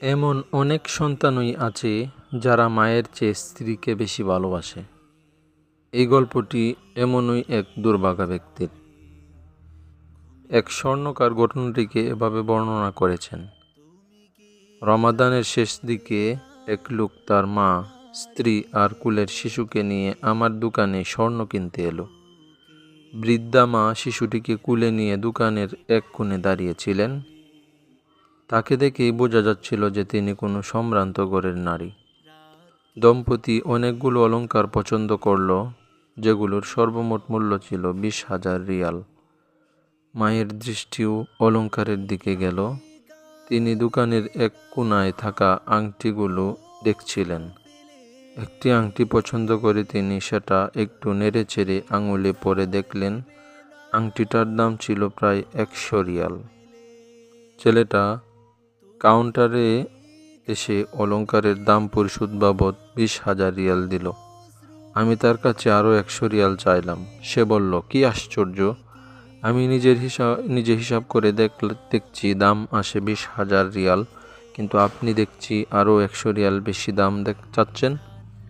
এমন অনেক সন্তানই আছে যারা মায়ের চেয়ে স্ত্রীকে বেশি ভালোবাসে। এই গল্পটি এমনই এক দুর্ভাগা ব্যক্তির। এক স্বর্ণকার ঘটনাটিকে এভাবে বর্ণনা করেছেন। রমাদানের শেষ দিকে এক লোক তার মা, স্ত্রী আর কুলের শিশুকে নিয়ে আমার দোকানে স্বর্ণ কিনতে এলো। বৃদ্ধা মা শিশুটিকে কুলে নিয়ে দোকানের এক কোণে দাঁড়িয়েছিলেন। তাকে দেখেই বোঝা যাচ্ছিল যে তিনি কোনো সম্ভ্রান্ত ঘরের নারী। দম্পতি অনেকগুলো অলংকার পছন্দ করল, যেগুলোর সর্বমোট মূল্য ছিল বিশ হাজার রিয়াল। মায়ের দৃষ্টিও অলংকারের দিকে গেল। তিনি দোকানের এক কোনায় থাকা আংটিগুলো দেখছিলেন। একটি আংটি পছন্দ করে তিনি সেটা একটু নেড়ে চেড়ে আঙুলে পরে দেখলেন, আংটিটার দাম ছিল প্রায় একশো রিয়াল। ছেলেটা কাউন্টারে এসে অলংকারের দাম পরিশোধ বাবদ বিশ হাজার রিয়াল দিল। আমি তার কাছে আরও একশো রিয়াল চাইলাম। সে বলল, কি আশ্চর্য! আমি নিজের হিসাব নিজে হিসাব করে দেখ, দেখছি দাম আসে বিশ হাজার রিয়াল, কিন্তু আপনি দেখছি আরও একশো রিয়াল বেশি দাম দেখ, চাচ্ছেন?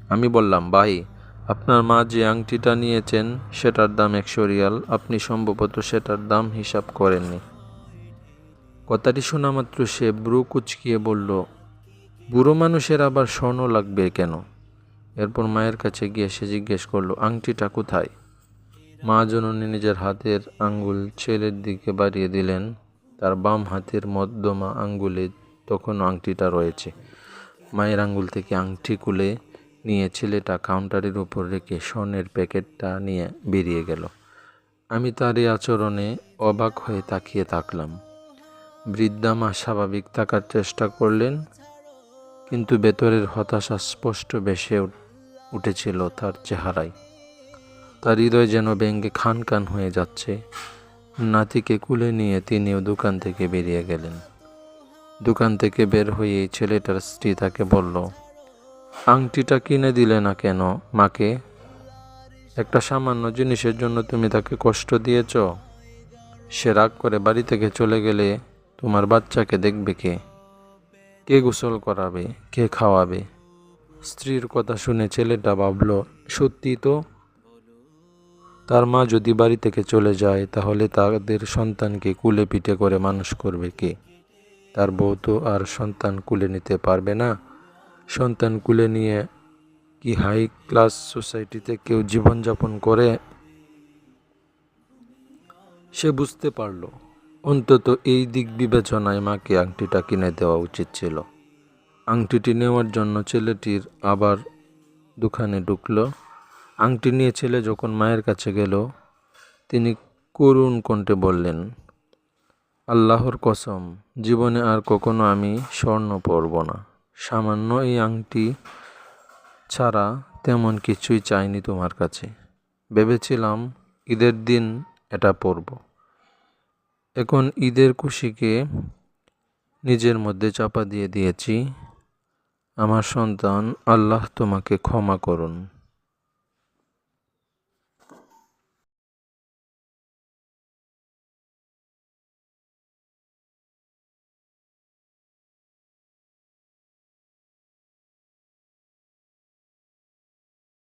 আমি বললাম, ভাই, আপনার মা যে আংটিটা নিয়েছেন, সেটার দাম একশো রিয়াল, আপনি সম্ভবত সেটার দাম হিসাব করেননি। কথাটি শোনা মাত্র সে ব্রু কুচকিয়ে বলল, বুড়ো মানুষের আবার স্বর্ণ লাগবে কেন? এরপর মায়ের কাছে গিয়ে সে জিজ্ঞেস করল, আংটিটা কোথায়? মা জননী নিজের হাতের আঙ্গুল ছেলের দিকে বাড়িয়ে দিলেন। তার বাম হাতের মধ্যমা আঙ্গুলে তখন আংটিটা রয়েছে। মায়ের আঙ্গুল থেকে আংটি খুলে নিয়ে ছেলেটা কাউন্টারের উপর রেখে স্বর্ণের প্যাকেটটা নিয়ে বেরিয়ে গেল। আমি তার এই আচরণে অবাক হয়ে তাকিয়ে থাকলাম। বৃদ্ধা মা স্বাভাবিক থাকার চেষ্টা করলেন, কিন্তু ভেতরের হতাশা স্পষ্ট বেশে উঠেছিল তার চেহারায়। তার হৃদয় যেন ব্যঙ্গে খান খান হয়ে যাচ্ছে। নাতিকে কুলে নিয়ে তিনিও দোকান থেকে বেরিয়ে গেলেন। দোকান থেকে বের হয়ে ছেলেটার স্ত্রী তাকে বলল, আংটিটা কিনে দিলে না কেন মাকে? একটা সামান্য জিনিসের জন্য তুমি তাকে কষ্ট দিয়েছ। সে রাগ করে বাড়ি থেকে চলে গেলে তোমার বাচ্চাকে দেখবে কে? কে গোসল করাবে? কে খাওয়াবে? স্ত্রীর কথা শুনে ছেলেটা ভাবল সত্যি তো? তার মা যদি বাড়ি থেকে চলে যায়, তাহলে তাদের সন্তানকে কুলে পিঠে করে মানুষ করবে কে? তার বউ তো আর সন্তান কুলে নিতে পারবে না। সন্তান কুলে নিয়ে কি হাই ক্লাস সোসাইটিতে কেউ জীবনযাপন করে? সে বুঝতে পারল। অন্তত এই দিক বিবেচনায় মাকে আংটিটা কিনে দেওয়া উচিত ছিল। আংটিটি নেওয়ার জন্য ছেলেটির আবার দোকানে ঢুকল। আংটি নিয়ে ছেলে যখন মায়ের কাছে গেল, তিনি করুণ কণ্ঠে বললেন, আল্লাহর কসম, জীবনে আর কখনো আমি স্বর্ণ পরব না। সামান্য এই আংটি ছাড়া তেমন কিছুই চাইনি তোমার কাছে। ভেবেছিলাম ঈদের দিন এটা পরব। এখন ঈদের খুশিকে নিজের মধ্যে চাপা দিয়ে দিয়েছি। আমার সন্তান আল্লাহ তোমাকে ক্ষমা করুন।